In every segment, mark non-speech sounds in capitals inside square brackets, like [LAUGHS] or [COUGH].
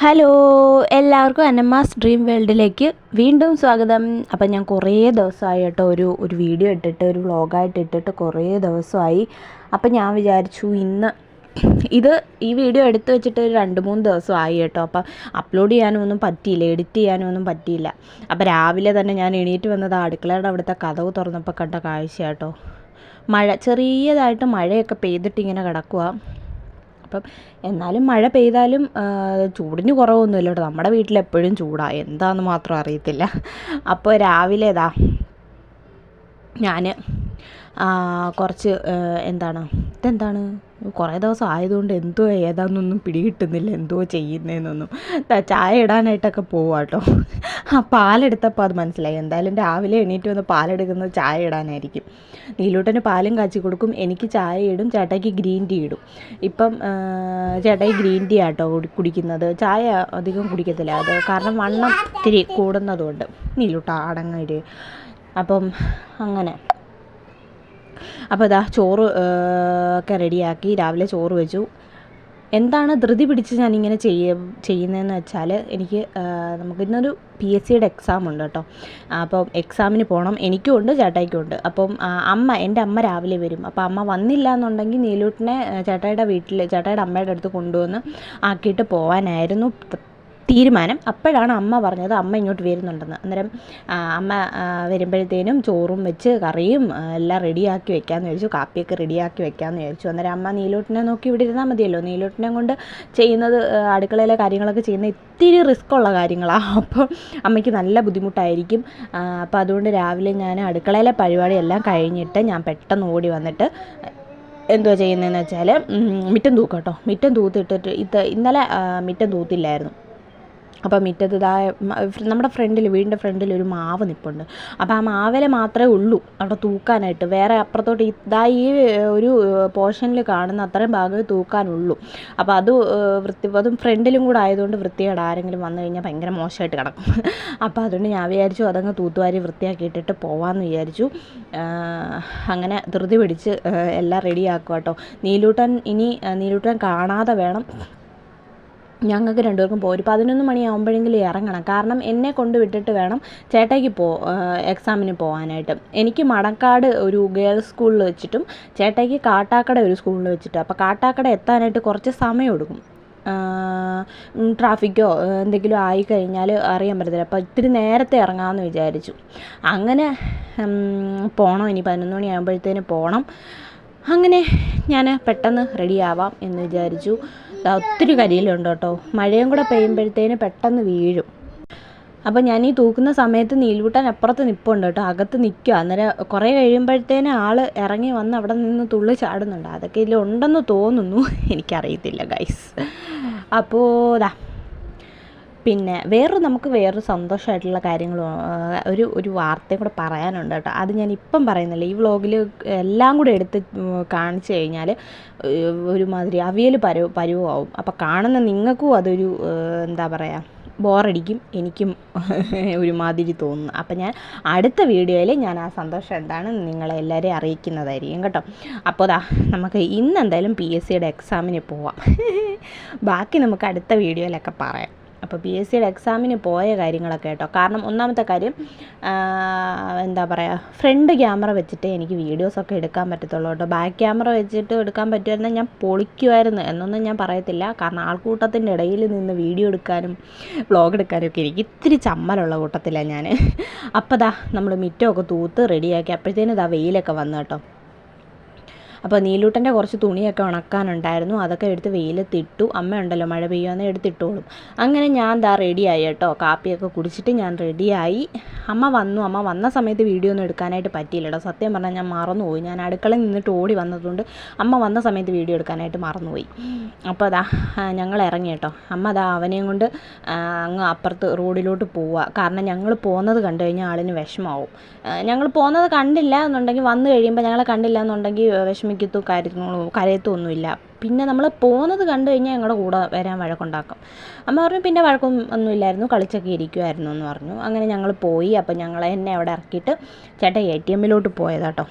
Hello എല്ലാവർക്കും അനമാസ് dream വേൾഡിലേക്ക് വീണ്ടും സ്വാഗതം. അപ്പം ഞാൻ കുറേ ദിവസമായി കേട്ടോ ഒരു ഒരു വീഡിയോ ഇട്ടിട്ട് ഒരു വ്ളോഗായിട്ട് ഇട്ടിട്ട് കുറേ ദിവസമായി. അപ്പം ഞാൻ വിചാരിച്ചു ഇന്ന് ഇത് ഈ വീഡിയോ എടുത്തു വെച്ചിട്ട് ഒരു രണ്ട് മൂന്ന് ദിവസമായി കേട്ടോ. അപ്പം അപ്ലോഡ് ചെയ്യാനും ഒന്നും പറ്റിയില്ല എഡിറ്റ് ചെയ്യാനും ഒന്നും പറ്റിയില്ല. അപ്പം രാവിലെ തന്നെ ഞാൻ എണീറ്റ് വന്നത് അടുക്കളയുടെ അവിടുത്തെ കഥവ് തുറന്നപ്പോൾ കണ്ട കാഴ്ച കേട്ടോ. മഴ ചെറിയതായിട്ട് മഴയൊക്കെ പെയ്തിട്ട് ഇങ്ങനെ കിടക്കുക അപ്പം എന്നാലും മഴ പെയ്താലും ചൂടിന് കുറവൊന്നുമില്ല കേട്ടോ. നമ്മുടെ വീട്ടിൽ എപ്പോഴും ചൂടാണ് എന്താണെന്ന് മാത്രം അറിയത്തില്ല. അപ്പോൾ രാവിലെ ഇതാ ഞാൻ കുറച്ച് എന്താണ്? ഇതെന്താണ്? കുറേ ദിവസം ആയതുകൊണ്ട് എന്തോ ഏതാണെന്നൊന്നും പിടികിട്ടുന്നില്ല എന്തോ ചെയ്യുന്നതെന്നൊന്നും ചായ ഇടാനായിട്ടൊക്കെ പോവാം കേട്ടോ ആ പാലെടുത്തപ്പോൾ അത് മനസ്സിലായി. എന്തായാലും രാവിലെ എണീറ്റ് വന്ന് പാലെടുക്കുന്നത് ചായ ഇടാനായിരിക്കും. നീലൂട്ടന് പാലും കാച്ചി കൊടുക്കും. എനിക്ക് ചായ ഇടും. ചേട്ടായിക്ക് ഗ്രീൻ ടീ ഇടും. ഇപ്പം ചേട്ടായി ഗ്രീൻ ടീ ആട്ടോ കുടിക്കുന്നത്. ചായ അധികം കുടിക്കത്തില്ല. അത് കാരണം വണ്ണം ഇത്തിരി കൂടുന്നതുകൊണ്ട്. നീലൂട്ട അടങ്ങര് അപ്പം അങ്ങനെ. അപ്പോൾ ഇതാ ചോറ് ഒക്കെ റെഡിയാക്കി രാവിലെ ചോറ് വെച്ചു. എന്താണ് ധൃതി പിടിച്ച് ഇങ്ങനെ ചെയ്യ ചെയ്യുന്നതെന്ന് വെച്ചാൽ എനിക്ക് നമുക്കിന്നൊരു പി എസ് സിയുടെ എക്സാം ഉണ്ട് കേട്ടോ. അപ്പോൾ എക്സാമിന് പോകണം എനിക്കും ഉണ്ട് ചേട്ടായിക്കും ഉണ്ട്. അപ്പം അമ്മ എന്റെ അമ്മ രാവിലെ വരും. അപ്പോൾ അമ്മ വന്നില്ല എന്നുണ്ടെങ്കിൽ നീലൂട്ടിനെ ചേട്ടായിയുടെ വീട്ടിൽ ചേട്ടായിയുടെ അമ്മയുടെ അടുത്ത് കൊണ്ടുവന്ന് ആക്കിയിട്ട് പോകാനായിരുന്നു തീരുമാനം അപ്പോഴാണ് അമ്മ പറഞ്ഞത് അമ്മ ഇങ്ങോട്ട് വരുന്നുണ്ടെന്ന്. അന്നേരം അമ്മ വരുമ്പോഴത്തേനും ചോറും വെച്ച് കറിയും എല്ലാം റെഡിയാക്കി വെക്കാമെന്ന് വിചാരിച്ചു. കാപ്പിയൊക്കെ റെഡിയാക്കി വെക്കാമെന്ന് വിചാരിച്ചു. അന്നേരം അമ്മ നീലോട്ടിനെ നോക്കി ഇവിടെ ഇരുന്നാൽ മതിയല്ലോ. നീലോട്ടിനെ കൊണ്ട് ചെയ്യുന്നത് അടുക്കളയിലെ കാര്യങ്ങളൊക്കെ ചെയ്യുന്ന ഇത്തിരി റിസ്ക് ഉള്ള കാര്യങ്ങളാണ് [LAUGHS] അപ്പോൾ അമ്മയ്ക്ക് നല്ല ബുദ്ധിമുട്ടായിരിക്കും. അപ്പോൾ അതുകൊണ്ട് രാവിലെ ഞാൻ അടുക്കളയിലെ പരിപാടിയെല്ലാം കഴിഞ്ഞിട്ട് ഞാൻ പെട്ടെന്ന് ഓടി വന്നിട്ട് എന്തുവാ ചെയ്യുന്നതെന്ന് വെച്ചാൽ മിറ്റം തൂക്കാട്ടോ മിറ്റം തൂത്തിട്ടിട്ട് ഇത് ഇന്നലെ മിറ്റം തൂത്തില്ലായിരുന്നു. അപ്പോൾ മുറ്റത്ത് നമ്മുടെ ഫ്രണ്ടിൽ വീടിന്റെ ഫ്രണ്ടിൽ ഒരു മാവ് നിൽപ്പുണ്ട് അപ്പോൾ ആ മാവിലെ മാത്രമേ ഉള്ളൂ അവിടെ തൂക്കാനായിട്ട്. വേറെ അപ്പുറത്തോട്ട് ഇതാ ഈ ഒരു പോർഷനിൽ കാണുന്ന അത്രയും ഭാഗമേ തൂക്കാനുള്ളൂ. അപ്പോൾ അത് വൃത്തി അതും ഫ്രണ്ടിലും കൂടെ ആയതുകൊണ്ട് വൃത്തികേട് ആരെങ്കിലും വന്നു കഴിഞ്ഞാൽ ഭയങ്കര മോശമായിട്ട് കിടക്കും. [LAUGHS] അപ്പോൾ അതുകൊണ്ട് ഞാൻ വിചാരിച്ചു അതങ്ങ് തൂത്തുവാരി വൃത്തിയാക്കിയിട്ടിട്ട് പോവാമെന്ന് വിചാരിച്ചു. അങ്ങനെ ധൃതി പിടിച്ച് എല്ലാം റെഡിയാക്കുക കേട്ടോ നീലൂട്ടൻ ഇനി നീലൂട്ടൻ കാണാതെ വേണം ഞങ്ങൾക്ക് രണ്ടുപേർക്കും പോകും. ഒരു പതിനൊന്ന് മണിയാകുമ്പോഴെങ്കിലും ഇറങ്ങണം. കാരണം എന്നെ കൊണ്ട് വിട്ടിട്ട് വേണം ചേട്ടായിക്ക് പോ എക്സാമിന് പോകാനായിട്ട്. എനിക്ക് മണക്കാട് ഒരു ഗേൾസ് സ്കൂളിൽ വെച്ചിട്ടും ചേട്ടായിക്ക് കാട്ടാക്കട ഒരു സ്കൂളിൽ വെച്ചിട്ടും. അപ്പോൾ കാട്ടാക്കട എത്താനായിട്ട് കുറച്ച് സമയം എടുക്കും. ട്രാഫിക്കോ എന്തെങ്കിലും ആയിക്കഴിഞ്ഞാൽ അറിയാൻ പറ്റത്തില്ല. അപ്പോൾ ഇത്തിരി നേരത്തെ ഇറങ്ങാമെന്ന് വിചാരിച്ചു. അങ്ങനെ പോകണം ഇനി പതിനൊന്ന് മണിയാകുമ്പോഴത്തേന് പോകണം അങ്ങനെ ഞാൻ പെട്ടെന്ന് റെഡിയാവാം എന്ന് വിചാരിച്ചു. ഒത്തിരി കരിയിലുണ്ട് കേട്ടോ. മഴയും കൂടെ പെയ്യുമ്പോഴത്തേന് പെട്ടെന്ന് വീഴും. അപ്പോൾ ഞാൻ ഈ തൂക്കുന്ന സമയത്ത് നീൽവുട്ടൻ അപ്പുറത്ത് നിൽപ്പുണ്ട് കേട്ടോ. അകത്ത് നിൽക്കുക. അന്നേരം കുറേ കഴിയുമ്പോഴത്തേന് ആൾ ഇറങ്ങി വന്ന് അവിടെ നിന്ന് തുള്ളി ചാടുന്നുണ്ട്. അതൊക്കെ ഇതിലുണ്ടെന്ന് തോന്നുന്നു. [LAUGHS] എനിക്കറിയത്തില്ല ഗൈസ് അപ്പോൾ ദാ പിന്നെ വേറൊരു നമുക്ക് വേറൊരു സന്തോഷമായിട്ടുള്ള കാര്യങ്ങൾ ഒരു ഒരു വാർത്തയും കൂടെ പറയാനുണ്ട് കേട്ടോ. അത് ഞാൻ ഇപ്പം പറയുന്നില്ല. ഈ വ്ളോഗിൽ എല്ലാം കൂടെ എടുത്ത് കാണിച്ചു കഴിഞ്ഞാൽ ഒരുമാതിരി അവിയൽ പരു പരുവമാവും അപ്പോൾ കാണുന്ന നിങ്ങൾക്കും അതൊരു എന്താ പറയുക ബോറടിക്കും. എനിക്കും [LAUGHS] ഒരുമാതിരി തോന്നുന്നു അപ്പം ഞാൻ അടുത്ത വീഡിയോയിൽ ഞാൻ ആ സന്തോഷം എന്താണ് നിങ്ങളെ എല്ലാവരെയും അറിയിക്കുന്നതായിരിക്കും കേട്ടോ. അപ്പോൾ ദാ നമുക്ക് ഇന്ന് എന്തായാലും പി എസ് സിയുടെ എക്സാമിന് പോവാം. [LAUGHS] ബാക്കി നമുക്ക് അടുത്ത വീഡിയോയിലൊക്കെ പറയാം. അപ്പോൾ പി എസ് സിയുടെ എക്സാമിന് പോയ കാര്യങ്ങളൊക്കെ കേട്ടോ. കാരണം ഒന്നാമത്തെ കാര്യം എന്താ പറയുക ഫ്രണ്ട് ക്യാമറ വെച്ചിട്ട് എനിക്ക് വീഡിയോസൊക്കെ എടുക്കാൻ പറ്റത്തുള്ളൂ കേട്ടോ. ബാക്ക് ക്യാമറ വെച്ചിട്ട് എടുക്കാൻ പറ്റുമായിരുന്നാൽ ഞാൻ പൊളിക്കുമായിരുന്നു എന്നൊന്നും ഞാൻ പറയത്തില്ല. കാരണം ആൾക്കൂട്ടത്തിന്റെ ഇടയിൽ നിന്ന് വീഡിയോ എടുക്കാനും വ്ളോഗ് എടുക്കാനും ഒക്കെ എനിക്ക് ഇത്തിരി ചമ്മലുള്ള കൂട്ടത്തിലാണ് ഞാൻ അപ്പോൾ ദാ നമ്മൾ മിറ്റമൊക്കെ തൂത്ത് റെഡിയാക്കി. അപ്പോഴത്തേനും ദാ വെയിലൊക്കെ വന്നു കേട്ടോ. അപ്പോൾ നീലൂട്ടന്റെ കുറച്ച് തുണിയൊക്കെ ഉണക്കാനുണ്ടായിരുന്നു. അതൊക്കെ എടുത്ത് വെയിലത്തിട്ടു. അമ്മ ഉണ്ടല്ലോ മഴ പെയ്യുമെന്ന് എടുത്തിട്ടോളും. അങ്ങനെ ഞാൻ ദാ റെഡിയായി കേട്ടോ. കാപ്പിയൊക്കെ കുടിച്ചിട്ട് ഞാൻ റെഡിയായി. അമ്മ വന്നു. അമ്മ വന്ന സമയത്ത് വീഡിയോ ഒന്നും എടുക്കാനായിട്ട് പറ്റിയില്ല കേട്ടോ സത്യം പറഞ്ഞാൽ ഞാൻ മറന്നുപോയി. ഞാൻ അടുക്കളയിൽ നിന്നിട്ട് ഓടി വന്നതുകൊണ്ട് അമ്മ വന്ന സമയത്ത് വീഡിയോ എടുക്കാനായിട്ട് മറന്നുപോയി. അപ്പോൾ അതാ ഞങ്ങൾ ഇറങ്ങി കേട്ടോ. അമ്മ അതാ അവനെയും കൊണ്ട് അങ്ങ് അപ്പുറത്ത് റോഡിലോട്ട് പോവുക. കാരണം ഞങ്ങൾ പോകുന്നത് കണ്ടു കഴിഞ്ഞാൽ ആളിന് വിഷമാവും ഞങ്ങൾ പോകുന്നത് കണ്ടില്ല എന്നുണ്ടെങ്കിൽ വന്നു കഴിയുമ്പോൾ ഞങ്ങളെ കണ്ടില്ല എന്നുണ്ടെങ്കിൽ വിഷമി കാണിക്കത്തോ കാര്യങ്ങളോ കരയത്തോ ഒന്നുമില്ല. പിന്നെ നമ്മൾ പോകുന്നത് കണ്ടു കഴിഞ്ഞാൽ ഞങ്ങളുടെ കൂടെ വരാൻ വഴക്കുണ്ടാക്കും. അമ്മ പറഞ്ഞു പിന്നെ വഴക്കും ഒന്നുമില്ലായിരുന്നു കളിച്ചൊക്കെ ഇരിക്കുമായിരുന്നു എന്ന് പറഞ്ഞു. അങ്ങനെ ഞങ്ങൾ പോയി. അപ്പം ഞങ്ങൾ എന്നെ അവിടെ ഇറക്കിയിട്ട് ചേട്ടാ എ ടി എമ്മിലോട്ട് പോയതാട്ടോ.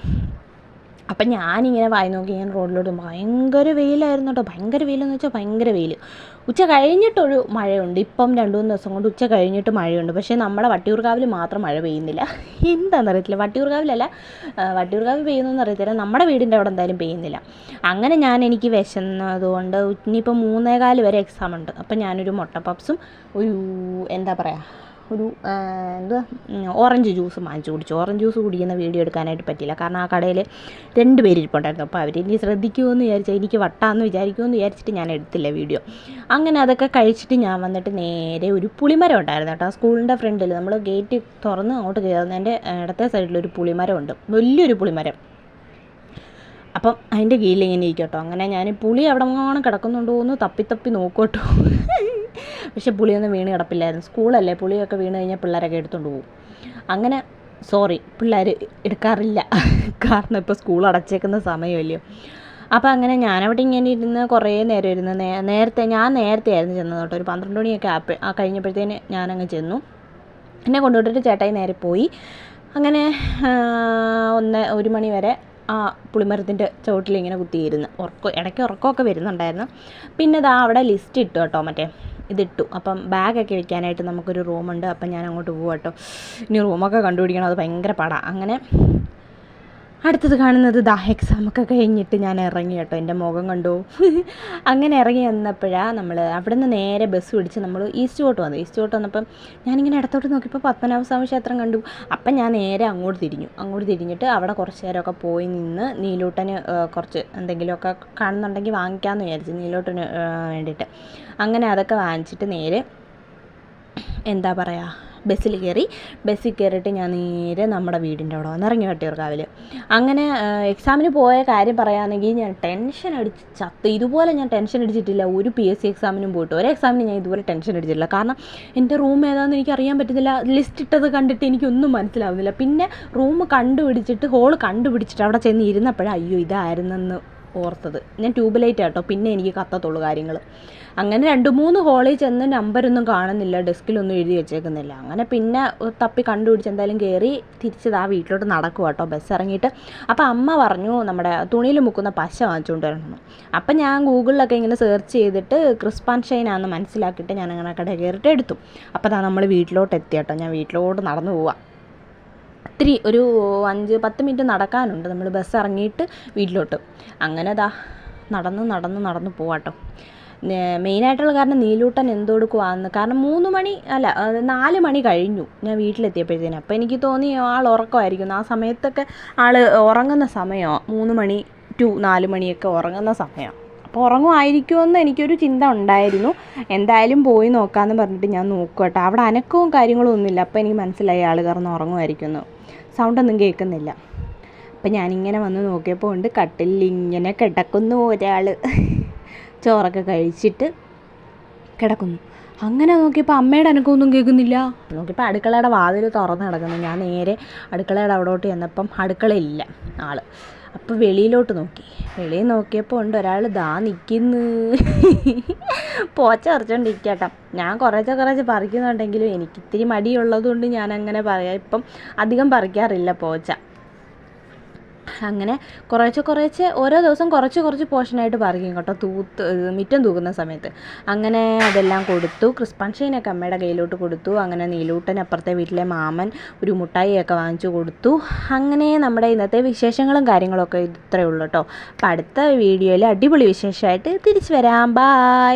അപ്പം ഞാനിങ്ങനെ വായി നോക്കി ഞാൻ റോഡിലോട്ട്. ഭയങ്കര വെയിലായിരുന്നു കേട്ടോ ഭയങ്കര വെയിലെന്ന് വെച്ചാൽ ഭയങ്കര വെയിൽ ഉച്ച കഴിഞ്ഞിട്ടൊരു മഴയുണ്ട്. ഇപ്പം രണ്ട് മൂന്ന് ദിവസം കൊണ്ട് ഉച്ച കഴിഞ്ഞിട്ട് മഴയുണ്ട്. പക്ഷേ നമ്മുടെ വട്ടിയൂർക്കാവിൽ മാത്രം മഴ പെയ്യുന്നില്ല. എന്താണെന്നറിയത്തില്ല വട്ടിയൂർക്കാവിലല്ല വട്ടിയൂർക്കാവിൽ പെയ്യുന്നതെന്ന് അറിയത്തില്ല. നമ്മുടെ വീടിന്റെ അവിടെ എന്തായാലും പെയ്യുന്നില്ല. അങ്ങനെ ഞാൻ എനിക്ക് വിശന്നതുകൊണ്ട് ഇനിയിപ്പോൾ മൂന്നേകാൽ വരെ എക്സാം ഉണ്ട്. അപ്പം ഞാനൊരു മുട്ട പപ്സും ഒരു എന്താ പറയുക ഒരു എന്തുവാ? ഓറഞ്ച് ജ്യൂസ് വാങ്ങിച്ചു കുടിച്ചു. ഓറഞ്ച് ജ്യൂസ് കുടിക്കുന്ന വീഡിയോ എടുക്കാനായിട്ട് പറ്റിയില്ല. കാരണം ആ കടയിൽ രണ്ട് പേര് ഇരിപ്പുണ്ടായിരുന്നു. അപ്പോൾ അവർ ഇനി ശ്രദ്ധിക്കുമെന്ന് വിചാരിച്ചാൽ എനിക്ക് വട്ടാന്ന് വിചാരിക്കുമെന്ന് വിചാരിച്ചിട്ട് ഞാൻ എടുത്തില്ല വീഡിയോ അങ്ങനെ അതൊക്കെ കഴിച്ചിട്ട് ഞാൻ വന്നിട്ട് നേരെ ഒരു പുളിമരം ഉണ്ടായിരുന്നു കേട്ടോ. സ്കൂളിന്റെ ഫ്രണ്ടിൽ നമ്മൾ ഗേറ്റ് തുറന്ന് അങ്ങോട്ട് കയറുന്നതിന്റെ ഇടത്തെ സൈഡിലൊരു പുളിമരം ഉണ്ട് വലിയൊരു പുളിമരം. അപ്പം അതിന്റെ കീഴിൽ ഇങ്ങനെ ഇരിക്കട്ടോ കേട്ടോ. അങ്ങനെ ഞാൻ പുളി അവിടെ എങ്ങാനും കിടക്കുന്നുണ്ടോ എന്ന് തപ്പി തപ്പി നോക്കും കേട്ടോ. പക്ഷെ പുളിയൊന്നും വീണ് കിടപ്പില്ലായിരുന്നു. സ്കൂളല്ലേ പുളിയൊക്കെ വീണ് കഴിഞ്ഞാൽ പിള്ളേരൊക്കെ എടുത്തുകൊണ്ട് പോകും അങ്ങനെ സോറി പിള്ളേർ എടുക്കാറില്ല. [LAUGHS] കാരണം ഇപ്പോൾ സ്കൂൾ അടച്ചേക്കുന്ന സമയമല്ലയോ അപ്പോൾ അങ്ങനെ ഞാനവിടെ ഇങ്ങനെ ഇരുന്ന് കുറേ നേരം ഇരുന്ന് നേരത്തെ ഞാൻ നേരത്തെ ആയിരുന്നു ചെന്നത് കേട്ടോ. ഒരു പന്ത്രണ്ട് മണിയൊക്കെ ആ കഴിഞ്ഞപ്പോഴത്തേന് ഞാനങ്ങ് ചെന്നു. എന്നെ കൊണ്ടുവിട്ടിട്ട് ചേട്ടായി നേരെ പോയി. അങ്ങനെ ഒന്ന് ഒരു മണി വരെ ആ പുളിമരത്തിന്റെ ചുവട്ടിൽ ഇങ്ങനെ കുത്തിയിരുന്ന്. ഉറക്കം ഇടയ്ക്ക് ഉറക്കമൊക്കെ വരുന്നുണ്ടായിരുന്നു. പിന്നെ ദാ അവിടെ ലിസ്റ്റ് ഇട്ടു കേട്ടോ മറ്റേ. ഇതിട്ടു. അപ്പം ബാഗൊക്കെ വെക്കാനായിട്ട് നമുക്കൊരു റൂമുണ്ട്. അപ്പം ഞാൻ അങ്ങോട്ട് പോവാം കേട്ടോ ഇനി റൂമൊക്കെ കണ്ടുപിടിക്കണം. അത് ഭയങ്കര പാടാണ് അങ്ങനെ അടുത്തത് കാണുന്നത് ദാ എക്സാമൊക്കെ കഴിഞ്ഞിട്ട് ഞാൻ ഇറങ്ങി കേട്ടോ. എന്റെ മുഖം കണ്ടു? [LAUGHS] അങ്ങനെ ഇറങ്ങി വന്നപ്പോഴാണ് നമ്മൾ അവിടെ നിന്ന് നേരെ ബസ് പിടിച്ച് നമ്മൾ ഈസ്റ്റ് കോട്ട് വന്നു. ഈസ്റ്റ് കോട്ട് വന്നപ്പം ഞാനിങ്ങനെ ഇടത്തോട്ട് നോക്കിയപ്പോൾ പത്മനാഭസ്വാമി ക്ഷേത്രം കണ്ടു. അപ്പം ഞാൻ നേരെ അങ്ങോട്ട് തിരിഞ്ഞു. അങ്ങോട്ട് തിരിഞ്ഞിട്ട് അവിടെ കുറച്ച് നേരമൊക്കെ പോയി നിന്ന് നീലൂട്ടന് കുറച്ച് എന്തെങ്കിലുമൊക്കെ കാണുന്നുണ്ടെങ്കിൽ വാങ്ങിക്കാമെന്ന് വിചാരിച്ചു നീലൂട്ടന് വേണ്ടിയിട്ട്. അങ്ങനെ അതൊക്കെ വാങ്ങിച്ചിട്ട് നേരെ എന്താ പറയുക ബസ്സിൽ കയറി ബസ്സിൽ കയറിയിട്ട് ഞാൻ നേരെ നമ്മുടെ വീടിന്റെ അവിടെ വന്ന് ഇറങ്ങി വട്ടിയൂർക്കാവിൽ അങ്ങനെ എക്സാമിന് പോയ കാര്യം പറയുകയാണെങ്കിൽ ഞാൻ ടെൻഷൻ അടിച്ച് ചത്ത്. ഇതുപോലെ ഞാൻ ടെൻഷൻ അടിച്ചിട്ടില്ല. ഒരു പി എസ് സി എക്സാമിനും പോയിട്ട് ഒരു എക്സാമിന് ഞാൻ ഇതുപോലെ ടെൻഷൻ അടിച്ചിട്ടില്ല. കാരണം എന്റെ റൂം ഏതാണെന്ന് എനിക്ക് അറിയാൻ പറ്റുന്നില്ല. ലിസ്റ്റ് ഇട്ടത് കണ്ടിട്ട് എനിക്കൊന്നും മനസ്സിലാവുന്നില്ല. പിന്നെ റൂം കണ്ടുപിടിച്ചിട്ട് ഹോൾ കണ്ടുപിടിച്ചിട്ട് അവിടെ ചെന്ന് ഇരുന്നപ്പോഴാണ് അയ്യോ ഇതായിരുന്നെന്ന്. ഓർത്തത്. ഞാൻ ട്യൂബ് ലൈറ്റ് ആട്ടോ പിന്നെ എനിക്ക് കത്തത്തുള്ളൂ കാര്യങ്ങൾ അങ്ങനെ രണ്ട് മൂന്ന് ഹോളിൽ ചെന്ന് നമ്പരൊന്നും കാണുന്നില്ല ഡെസ്കിലൊന്നും എഴുതി വെച്ചേക്കുന്നില്ല. അങ്ങനെ പിന്നെ തപ്പി കണ്ടുപിടിച്ച് എന്തായാലും കയറി തിരിച്ചത് ആ വീട്ടിലോട്ട് നടക്കുക കേട്ടോ ബസ് ഇറങ്ങിയിട്ട്. അപ്പോൾ അമ്മ പറഞ്ഞു നമ്മുടെ തുണിയിൽ മുക്കുന്ന പശ വാങ്ങിച്ചുകൊണ്ട് വരണമെന്ന് അപ്പം ഞാൻ ഗൂഗിളിലൊക്കെ ഇങ്ങനെ സെർച്ച് ചെയ്തിട്ട് ക്രിസ്പാൻ ഷൈനാണെന്ന് മനസ്സിലാക്കിയിട്ട് ഞാൻ അങ്ങനെ കട കയറിയിട്ട് എടുത്തു. അപ്പോൾ അതാ നമ്മൾ വീട്ടിലോട്ട് എത്തി കേട്ടോ ഞാൻ വീട്ടിലോട്ട് നടന്നു പോവാം. ഒത്തിരി ഒരു അഞ്ച് പത്ത് മിനിറ്റ് നടക്കാനുണ്ട്. നമ്മൾ ബസ് ഇറങ്ങിയിട്ട് വീട്ടിലോട്ട്. അങ്ങനെ ദാ നടന്ന് നടന്ന് നടന്ന് പോവാട്ടോ. മെയിനായിട്ടുള്ള കാരണം നീലൂട്ടൻ എന്തെടുക്കുവാന്ന്. കാരണം മൂന്ന് മണി അല്ല നാല് മണി കഴിഞ്ഞു ഞാൻ വീട്ടിലെത്തിയപ്പോഴത്തേനും. അപ്പോൾ എനിക്ക് തോന്നി ആൾ ഉറക്കമായിരിക്കും ആ സമയത്തൊക്കെ ആൾ ഉറങ്ങുന്ന സമയമാണ് മൂന്ന് മണി ടു നാല് മണിയൊക്കെ ഉറങ്ങുന്ന സമയമാണ് അപ്പോൾ ഉറങ്ങുമായിരിക്കുമെന്ന് എനിക്കൊരു ചിന്ത ഉണ്ടായിരുന്നു. എന്തായാലും പോയി നോക്കാമെന്ന് പറഞ്ഞിട്ട് ഞാൻ നോക്കുക കേട്ടോ അവിടെ അനക്കവും കാര്യങ്ങളും ഒന്നുമില്ല അപ്പോൾ എനിക്ക് മനസ്സിലായി ആൾ കിടന്ന് ഉറങ്ങുമായിരിക്കുമെന്ന് സൗണ്ടൊന്നും കേൾക്കുന്നില്ല. അപ്പം ഞാനിങ്ങനെ വന്ന് നോക്കിയപ്പോൾ ഉണ്ട് കട്ടിൽ ഇങ്ങനെ കിടക്കുന്നു ഒരാൾ ചോറൊക്കെ കഴിച്ചിട്ട് കിടക്കുന്നു. അങ്ങനെ നോക്കിയപ്പോൾ അമ്മയുടെ അനക്കമൊന്നും കേൾക്കുന്നില്ല. നോക്കിയപ്പോൾ അടുക്കളയുടെ വാതിൽ തുറന്ന് കിടക്കുന്നു. ഞാൻ നേരെ അടുക്കളയുടെ അവിടോട്ട് ചെന്നപ്പം അടുക്കളയില്ല ആൾ അപ്പോൾ വെളിയിലോട്ട് നോക്കി. വെളിയിൽ നോക്കിയപ്പോൾ ഉണ്ട് ഒരാൾ ദാ നിൽക്കുന്നു പോച്ച പറിച്ചോണ്ടിരിക്കട്ടോ. ഞാൻ കുറേശ്ശെ കുറച്ച് പറിക്കുന്നുണ്ടെങ്കിലും എനിക്ക് ഇത്തിരി മടിയുള്ളതുകൊണ്ട് ഞാൻ അങ്ങനെ പറയാം. ഇപ്പം അധികം പറിക്കാറില്ല പോച്ച. അങ്ങനെ കുറേശ്ശെ കുറേശ്ശെ ഓരോ ദിവസം കുറച്ച് കുറച്ച് പോർഷനായിട്ട് പറിക്കും കേട്ടോ. തൂത്ത് മിറ്റം തൂക്കുന്ന സമയത്ത്. അങ്ങനെ അതെല്ലാം കൊടുത്തു. ക്രിസ്പൺ ഷൈനൊക്കെ അമ്മയുടെ കയ്യിലോട്ട് കൊടുത്തു. അങ്ങനെ നീലൂട്ടൻ അപ്പുറത്തെ വീട്ടിലെ മാമൻ ഒരു മുട്ടായിയൊക്കെ വാങ്ങിച്ചു കൊടുത്തു. അങ്ങനെ നമ്മുടെ ഇന്നത്തെ വിശേഷങ്ങളും കാര്യങ്ങളൊക്കെ ഇത്രയേ ഉള്ളൂ കേട്ടോ. അപ്പോൾ അടുത്ത വീഡിയോയിൽ അടിപൊളി വിശേഷമായിട്ട് തിരിച്ചു വരാം. ബായ്